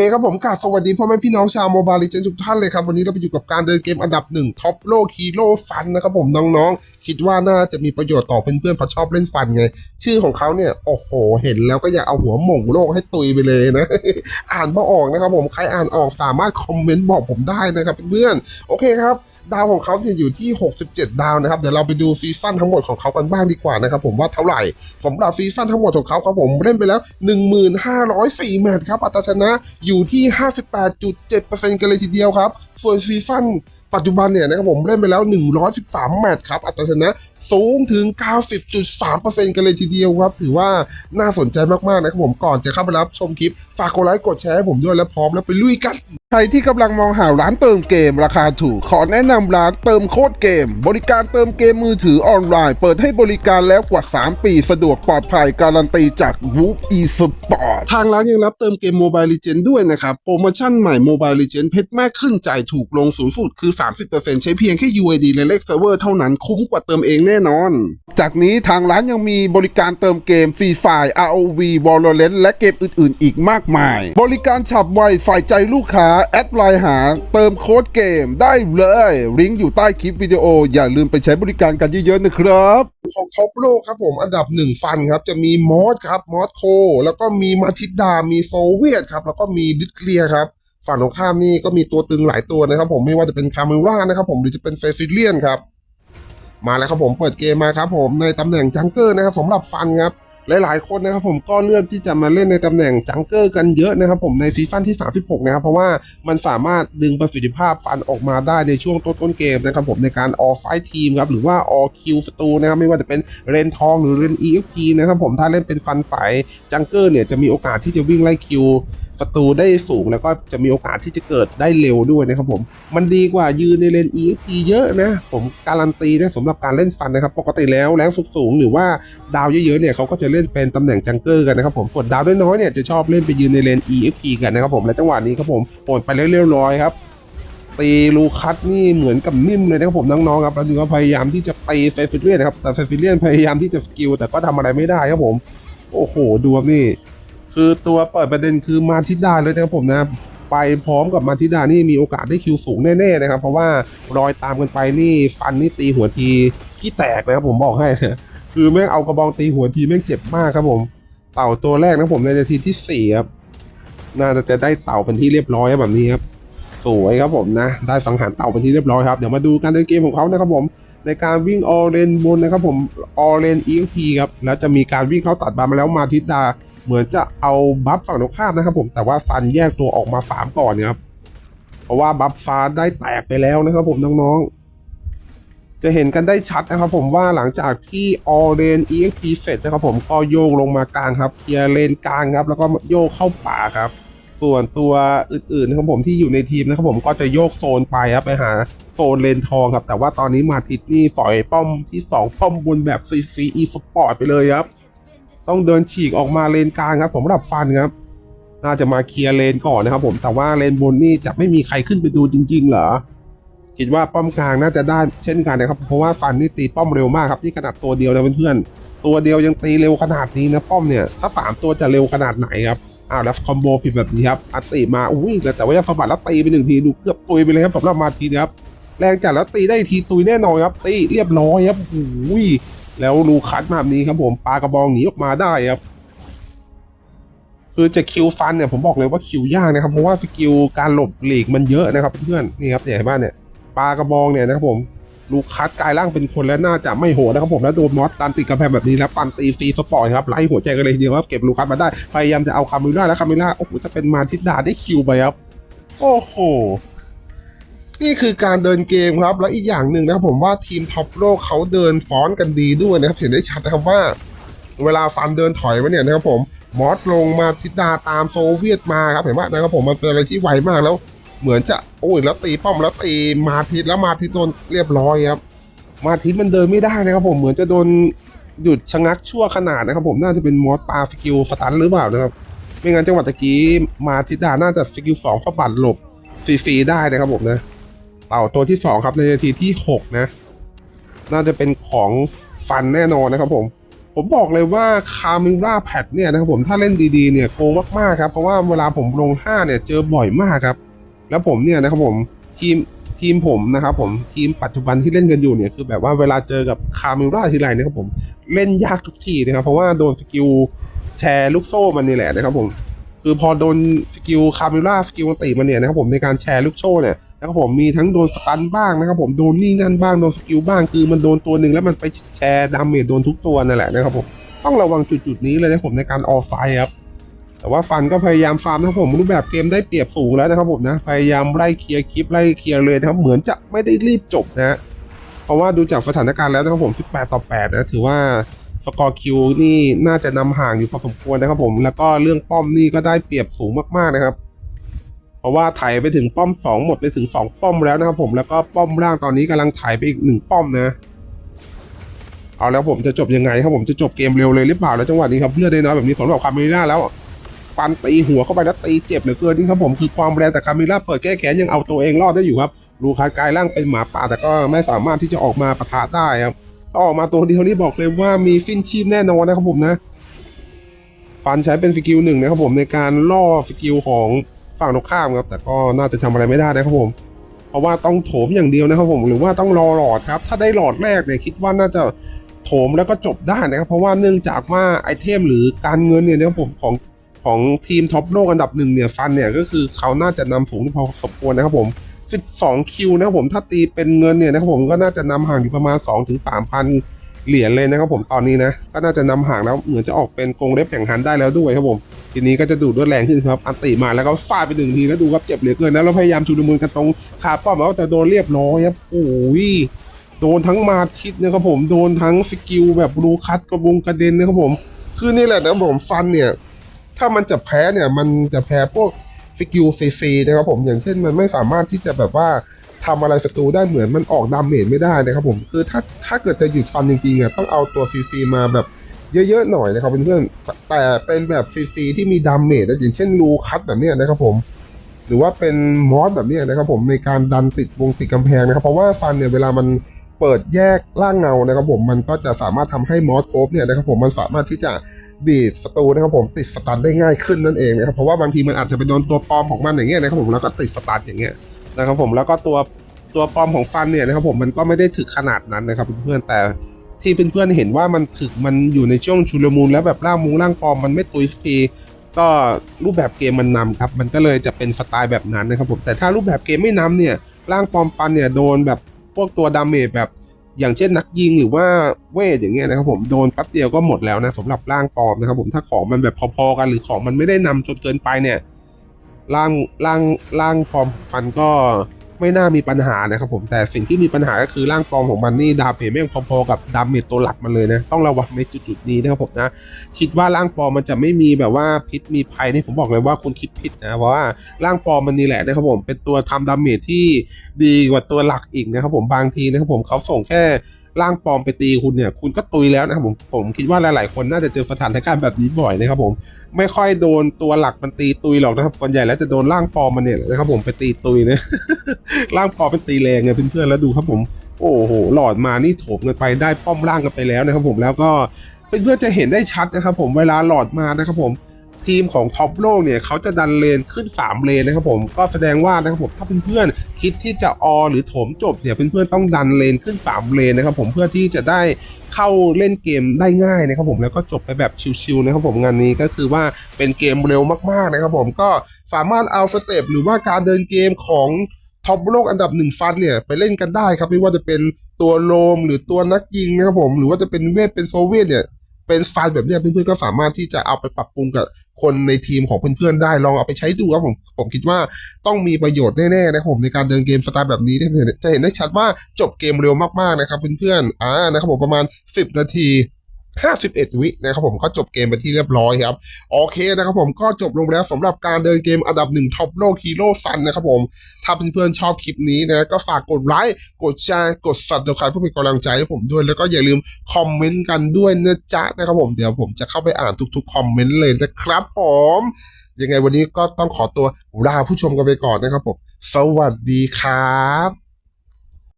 เคครับผมกาสวัสดีพ่อแม่พี่น้องชาวโมบายลิเจนทุกท่านเลยครับ วันนี้เราไปอยู่กับการเดินเกมอันดับหนึ่งท็อปโลกฮีโร่ฟันนะครับผมน้องๆ คิดว่าน่าจะมีประโยชน์ต่อเพื่อนๆเพราะชอบเล่นฟันไง ชื่อของเขาเนี่ย โอ้โห เห็นแล้วก็อยากเอาหัวหม่งโลกให้ตุยไปเลยนะ อ่านไม่ออกนะครับผมใครอ่านออกสามารถคอมเมนต์บอกผมได้นะครับเพื่อนๆโอเคครับ ดาวของเขาเนี่ยอยู่ที่ 67 ดาวนะครับ เดี๋ยวเราไปดูซีซั่นทั้งหมดของเขากันบ้างดีกว่านะครับผมว่าเท่าไหร่สำหรับซีซั่นทั้งหมดของเขาครับผมเล่นไปแล้ว 1504แมตช์ครับอัตราชนะอยู่ที่ 58.7%กันเลยทีเดียวครับส่วนซีซั่นปัจจุบันเนี่ยนะครับผมเล่นไปแล้ว 113 แมตช์ครับ อัตราชนะสูงถึง 90.3%กันเลยทีเดียวครับ ถือว่าน่าสนใจมาก ๆ นะครับผมก่อนจะเข้าไปรับชมคลิป ฝากกดไลค์กดแชร์ให้ผมด้วยแล้วพร้อมแล้วไปลุยกันใครที่กำลังมองหาร้านเติมเกมราคาถูก ขอแนะนำร้านเติมโคตรเกม บริการเติมเกมมือถือออนไลน์ เปิดให้บริการแล้วกว่า 3 ปี สะดวกปลอดภัยการันตีจาก w o o e s p o r t ทางร้านยังรับเติมเกม Mobile Legend ด้วยนะครับ โปรโมชั่นใหม่ Mobile Legend เพชรมากขึ้นจ่ายถูกลงสูงสุดคือ 30%ใช้เพียงแค่ UID และเลขเซิร์ฟเวอร์เท่านั้นคุ้มกว่าเติมเองแน่นอน จากนี้ทางร้านยังมีบริการเติมเกมฟรีไฟ ROV Valorant และเกมอื่น ๆ อีกมากมาย บริการฉับไวฝ่ายใจลูกค้าแอดไลน์หาเติมโค้ดเกมได้เลยลิงก์อยู่ใต้คลิปวิดีโอ อย่าลืมไปใช้บริการกันเยอะๆนะครับของท็อปโลกครับผมอันดับหนึ่งฟันครับ จะมีมอสครับมอสโค แล้วก็มีมาทิดา มีโซเวียตครับ แล้วก็มีดิสเคลียครับ ฝั่งตรงข้ามนี่ก็มีตัวตึงหลายตัวนะครับผมไม่ว่าจะเป็นคาเมร่านะครับผมหรือจะเป็นเฟซิเลียนครับมาแล้วครับผมเปิดเกมมาครับผมในตำแหน่งจังเกอร์นะครับสำหรับฟันครับ หลายๆคนนะครับผมก็เลือกที่จะมาเล่นในตำแหน่งจังเกอร์กันเยอะนะครับผมในซีซั่นที่ 36 นะครับเพราะว่ามันสามารถดึงประสิทธิภาพฟันออกมาได้ในช่วงต้นๆเกมนะครับผมในการออไฟทีมครับหรือว่าออคิวสตูนะครับไม่ว่าจะเป็นเรนทองหรือเรนเอฟพีนะครับผมถ้าเล่นเป็นฟันฝ่ายจังเกอร์เนี่ยจะมีโอกาสที่จะวิ่งไล่คิว ศัตรูได้สูงแล้วก็จะมีโอกาสที่จะเกิดได้เร็วด้วยนะครับผม มันดีกว่ายืนในเลน EXP เยอะนะ ผมการันตีนะสำหรับการเล่นฟันนะครับ ปกติแล้วแรงสูงๆหรือว่าดาวเยอะๆเนี่ยเขาก็จะเล่นเป็นตำแหน่งจังเกอร์กันนะครับผมส่วนดาวน้อยๆเนี่ยจะชอบเล่นไปยืนในเลน EXP กันนะครับผมและจังหวะนี้ครับผมโอนไปเรียบร้อยครับตีลูคัสนี่เหมือนกับนิ่มเลยนะครับผมน้องๆครับแล้วดูว่าพยายามที่จะตีเฟฟิเลียนนะครับแต่เฟฟิเลียนพยายามที่จะสกิลแต่ก็ทำอะไรไม่ได้ครับผม โอ้โหดูนี่ คือตัวเปิดประเด็นคือมาทิดาเลยนะครับผมนะไปพร้อมกับมาทิดานี่มีโอกาสได้คิวสูงแน่ๆนะครับเพราะว่ารอยตามกันไปนี่ฟันนี่ตีหัวทีขี้แตกเลยครับผมบอกให้คือแม่งเอากระบองตีหัวทีแม่งเจ็บมากครับผม เต่าตัวแรกนะผมในนาทีที่สี่ครับน่าจะได้เต่าเป็นที่เรียบร้อยแบบนี้ครับสวยครับผมนะ ได้สังหารเต่าเป็นที่เรียบร้อยครับเดี๋ยวมาดูการเดินเกมของเขานะครับผมในการวิ่งออเรนบนนะครับผมออเรน EXP ครับแล้วจะมีการวิ่งเข้าตัดบามาแล้วมาทิดา เหมือนจะเอาบัฟฝั่งตรงข้ามนะครับผมแต่ว่าฟันแยกตัวออกมาฟามก่อนนะครับเพราะว่าบัฟฟ้าได้แตกไปแล้วนะครับผมน้องๆ จะเห็นกันได้ชัดนะครับผมว่าหลังจากที่ออเรน EXP เสร็จนะครับผมก็โยกลงมากลางครับเคลียร์เลนกลางครับแล้วก็โยกเข้าป่าครับ ส่วนตัวอื่นๆนะครับผมที่อยู่ในทีมนะครับผมก็จะโยกโซนไปครับไปหาโซนเลนทองครับ แต่ว่าตอนนี้มาทิดนี่ฝอยป้อมที่สองป้อมบนแบบ CCE Sport ไปเลยครับ ต้องเดินฉีกออกมาเลนกลางครับสำหรับฟันครับ น่าจะมาเคลียร์เลนก่อนนะครับผมแต่ว่าเลนบนนี่จะไม่มีใครขึ้นไปดูจริง ๆ เหรอคิดว่าป้อมกลางน่าจะได้เช่นกันนะครับเพราะว่าฟันนี่ตีป้อมเร็วมากครับที่ขนาดตัวเดียวนะเพื่อนๆตัวเดียวยังตีเร็วขนาดนี้นะป้อมเนี่ยถ้าสามตัวจะเร็วขนาดไหนครับอ้าวแล้วคอมโบผิดแบบนี้ครับอัตติมาอุ้ยแต่ว่ายังสะบัดแล้วตีไปหนึ่งทีดูเกือบตุยไปเลยครับสำหรับมาทีนะครับแรงจัดแล้วตีได้ทีตุยแน่นอนครับตีเรียบร้อยครับโอ้ย แล้วลูคัสมาแบบนี้ครับผมปลากระบองหนีออกมาได้ครับคือจะคิวฟันเนี่ยผมบอกเลยว่าคิวยากนะครับเพราะว่าสกิลการหลบหลีกมันเยอะนะครับเพื่อนนี่ครับเนี่ยเห็นเนี่ยปลากระบองเนี่ยนะครับผมลูคัสกลายร่างเป็นคนแล้วน่าจะไม่โหดนะครับผมแล้วโดนมอสตันติดกระแพงแบบนี้แล้วฟันตีฟรีสปอร์ตครับไล่หัวใจกันเลยทีเดียวครับเก็บลูคัสมาได้พยายามจะเอาคามิล่าแล้วคามิล่าโอ้โหจะเป็นมาทิดดาได้คิวไปครับโอ้โห นี่คือการเดินเกมครับ แล้วอีกอย่างหนึ่งนะครับผมว่าทีมท็อปโลกเขาเดินฟ้อนกันดีด้วยนะครับเห็นได้ชัดนะครับว่า เวลาฟันเดินถอยมาเนี่ยนะครับผมมอสลงมาทิดาตามโซเวียตมาครับเห็นไหมนะครับผมมันเป็นอะไรที่ไวมากแล้ว เหมือนจะโอ้ยแล้วตีป้อมแล้วตีมาทิศแล้วมาทิศโดนเรียบร้อยครับมาทิศมันเดินไม่ได้นะครับผมเหมือนจะโดนหยุดชะงักชั่วขนาดนะครับผมน่าจะเป็นมอสปาสกิลสตันหรือเปล่านะครับไม่งั้นจังหวะตะกี้มาทิดาน่าจะสกิลสองฝบัดหลบฟรีๆได้นะครับผมนะ เต่าตัวที่สองครับในนาทีที่หกนะ น่าจะเป็นของฟันแน่นอนนะครับผม ผมบอกเลยว่าคามิราแพดเนี่ยนะครับผมถ้าเล่นดีๆเนี่ยโกงมากๆครับ เพราะว่าเวลาผมลง 5 เนี่ยเจอบ่อยมากครับ แล้วผมเนี่ยนะครับผมทีมทีมผมนะครับผมทีมปัจจุบันที่เล่นกันอยู่เนี่ยคือแบบว่าเวลาเจอกับคามิราทีไรนะครับผมเล่นยากทุกทีนะครับ เพราะว่าโดนสกิลแชร์ลูกโซ่มันนี่แหละนะครับผมคือพอโดนสกิลคามิล่าสกิลตีมันเนี่ยนะครับผมในการแชร์ลูกโซ่เนี่ย นะครับผมมีทั้งโดนสตันบ้างนะครับผมโดนนี่นั่นบ้างโดนสกิลบ้างคือมันโดนตัวหนึ่งแล้วมันไปแชร์ดาเมจโดนทุกตัวนั่นแหละนะครับผมต้องระวังจุดๆนี้เลยนะผมในการออฟไฟครับแต่ว่าฟันก็พยายามฟาร์มนะครับผมรูปแบบเกมได้เปรียบสูงแล้วนะครับผมนะพยายามไล่เคลียร์คลิปไล่เคลียร์เลยนะครับเหมือนจะไม่ได้รีบจบนะเพราะว่าดูจากสถานการณ์แล้วนะครับผม18ต่อ8นะถือว่าสกอร์คิวนี่น่าจะนำห่างอยู่พอสมควรนะครับผมแล้วก็เรื่องป้อมนี่ก็ได้เปรียบสูงมากๆนะครับ เพราะว่าไถไปถึงป้อม 2 หมดไปถึง 2 ป้อมแล้วนะครับผมแล้วก็ป้อมล่างตอนนี้กำลังไถไปอีก 1 ป้อมนะ เอาแล้วผมจะจบยังไงครับผมจะจบเกมเร็วเลยหรือเปล่าแล้วจังหวะนี้ครับเลือดได้น้อยแบบนี้สำหรับคาเมล่าแล้วฟันตีหัวเข้าไปแล้วตีเจ็บเหลือเกินนี่ครับผมคือความแรงแต่คาเมล่าเปิดแก้แค้นยังเอาตัวเองรอดได้อยู่ครับลูคากายร่างเป็นหมาป่าแต่ก็ไม่สามารถที่จะออกมาปะทะได้ครับถ้าออกมาตัวเดียวนี่บอกเลยว่ามีฟินชีพแน่นอนนะครับผมนะ ฟันใช้เป็นสกิลหนึ่งนะครับผมในการล่อสกิลของ ฝั่งตรงข้ามครับ แต่ก็น่าจะทำอะไรไม่ได้นะครับผม เพราะว่าต้องโถมอย่างเดียวนะครับผมหรือว่าต้องรอหลอดครับ ถ้าได้หลอดแรกเนี่ยคิดว่าน่าจะโถมแล้วก็จบได้นะครับเพราะว่าเนื่องจากว่าไอเทมหรือการเงินเนี่ยนะครับผมของของทีมท็อปโลกอันดับหนึ่งเนี่ยฟันเนี่ยก็คือเขาน่าจะนำสูงพอสมควรนะครับผม 12 คิวนะครับผมถ้าตีเป็นเงินเนี่ยนะครับผมก็น่าจะนำห่างอยู่ประมาณ 2-3ถึง3,000 เหรียญเลยนะครับผมตอนนี้นะ ก็น่าจะนำห่างแล้วเหมือนจะออกเป็นกรงเล็บแข่งขันได้แล้วด้วยครับผม ทีนี้ก็จะดูดด้วยแรงขึ้นครับ อันติมาแล้วก็ฟาดไปหนึ่งทีแล้วดูครับเจ็บเหลือเกินนะแล้วพยายามชูดมือกันตรงขาป้อมแล้วแต่โดนเรียบร้อยครับโอ้ยโดนทั้งมาทิศนะครับผมโดนทั้งสกิลแบบรูคัตกระบุงกระเด็นนะครับผม คือนี่แหละนะครับผมฟันเนี่ยถ้ามันจะแพ้เนี่ยมันจะแพ้พวกสกิลซีซีนะครับผมอย่างเช่นมันไม่สามารถที่จะแบบว่า ทำอะไรศัตรูได้เหมือนมันออกดาเมจไม่ได้นะครับผมคือถ้าถ้าเกิดจะหยุดฟันจริงๆอะต้องเอาตัวซีซีมาแบบเยอะๆหน่อยนะครับเพื่อนๆแต่เป็นแบบซีซีที่มีดาเมจนะอย่างเช่นรูคัตแบบนี้นะครับผมหรือว่าเป็นมอสแบบนี้นะครับผมในการดันติดวงติดกำแพงนะครับ เพราะว่าฟันเนี่ยเวลามันเปิดแยกร่างเงานะครับผมมันก็จะสามารถทำให้มอสโคฟเนี่ยนะครับผมมันสามารถที่จะดีดศัตรูนะครับผมติดสตันได้ง่ายขึ้นนั่นเองนะครับเพราะว่าบางทีมันอาจจะไปโดนตัวปลอมของมันอย่างเงี้ยนะครับผมแล้วก็ติดสตันอย่างเงี้ย นะครับผมแล้วก็ตัวตัวปลอมของฟันเนี่ยนะครับผมมันก็ไม่ได้ถึกขนาดนั้นนะครับเพื่อนๆแต่ที่เพื่อนๆเห็นว่ามันถึกมันอยู่ในช่วงชุลมุนแล้วแบบร่างมุงร่างปลอมมันไม่ตุยสักทีก็รูปแบบเกมมันนำครับมันก็เลยจะเป็นสไตล์แบบนั้นนะครับผมแต่ถ้ารูปแบบเกมไม่นำเนี่ยร่างปลอมฟันเนี่ยโดนแบบพวกตัวดาเมจแบบอย่างเช่นนักยิงหรือว่าเวทอย่างเงี้ยนะครับผมโดนแป๊บเดียวก็หมดแล้วนะสำหรับร่างปลอมนะครับผมถ้าของมันแบบพอๆกันหรือของมันไม่ได้นำจนเกินไปเนี่ย ร่างร่างร่างปลอมฟันก็ไม่น่ามีปัญหานะครับผมแต่สิ่งที่มีปัญหาก็คือร่างปลอมของมันนี่ดาเมจไม่งพอๆกับดาเมจตัวหลักมันเลยนะต้องระวังในจุดๆนี้นะครับผมนะ คิดว่าร่างปลอมมันจะไม่มีแบบว่าพิษมีภัยนี่ผมบอกเลยว่าคุณคิดผิดนะเพราะว่าร่างปลอมมันนี่แหละนะครับผมเป็นตัวทำดาเมจที่ดีกว่าตัวหลักอีกนะครับผมบางทีนะครับผมเขาส่งแค่ ร่างปลอมไปตีคุณเนี่ยคุณก็ตุยแล้วนะครับผมผมคิดว่าหลายๆ คนน่าจะเจอสถานการณ์แบบนี้บ่อยนะครับผมไม่ค่อยโดนตัวหลักมันตีตุยหรอกนะครับส่วนใหญ่แล้วจะโดนร่างปลอมมันเนี่ยนะครับผมไปตีตุยนะร่างปลอมเป็นตีแรงไงเพื่อนๆแล้วดูครับผมโอ้โหหลอดมานี่โถมกันไปได้ป้อมล่างกันไปแล้วนะครับผมแล้วก็เพื่อนๆจะเห็นได้ชัดนะครับผมเวลาหลอดมานะครับผม ทีมของท็อปโลกเนี่ยเขาจะดันเลนขึ้น 3 เลนนะครับผมก็แสดงว่านะครับผมถ้าเพื่อนๆคิดที่จะออหรือโถมจบเนี่ยเพื่อนๆต้องดันเลนขึ้น 3 เลนนะครับผมเพื่อที่จะได้เข้าเล่นเกมได้ง่ายนะครับผมแล้วก็จบไปแบบชิวๆนะครับผมงานนี้ก็คือว่าเป็นเกมเร็วมากๆนะครับผมก็สามารถเอาสเต็ปหรือว่าการเดินเกมของท็อปโลกอันดับหนึ่งฟันเนี่ยไปเล่นกันได้ครับไม่ว่าจะเป็นตัวโลมหรือตัวนักยิงนะครับผมหรือว่าจะเป็นเวทเป็นโซเวียตเนี่ย เป็นไฟล์แบบนี้เพื่อนๆก็สามารถที่จะเอาไปปรับปรุงกับคนในทีมของเพื่อนๆได้ลองเอาไปใช้ดูครับผมผมคิดว่าต้องมีประโยชน์แน่ๆนะครับผมในการเดินเกมสไตล์แบบนี้จะเห็นได้ชัดว่าจบเกมเร็วมากๆนะครับเพื่อนๆอ่านะครับผมประมาณ 10 นาที 51 วินะครับผมก็จบเกมไปที่เรียบร้อยครับ โอเคนะครับผมก็จบลงแล้วสำหรับการเดินเกมอันดับหนึ่งท็อปโลกฮีโร่ฟันนะครับผม ถ้าเพื่อนๆชอบคลิปนี้นะก็ฝากกดไลค์กดแชร์กดสับสไครป์เพื่อเป็นกำลังใจให้ผมด้วย แล้วก็อย่าลืมคอมเมนต์กันด้วยนะจ๊ะนะครับผมเดี๋ยวผมจะเข้าไปอ่านทุกๆคอมเมนต์เลยนะครับผมยังไงวันนี้ก็ต้องขอตัวลาผู้ชมกันไปก่อนนะครับผม สวัสดีครับ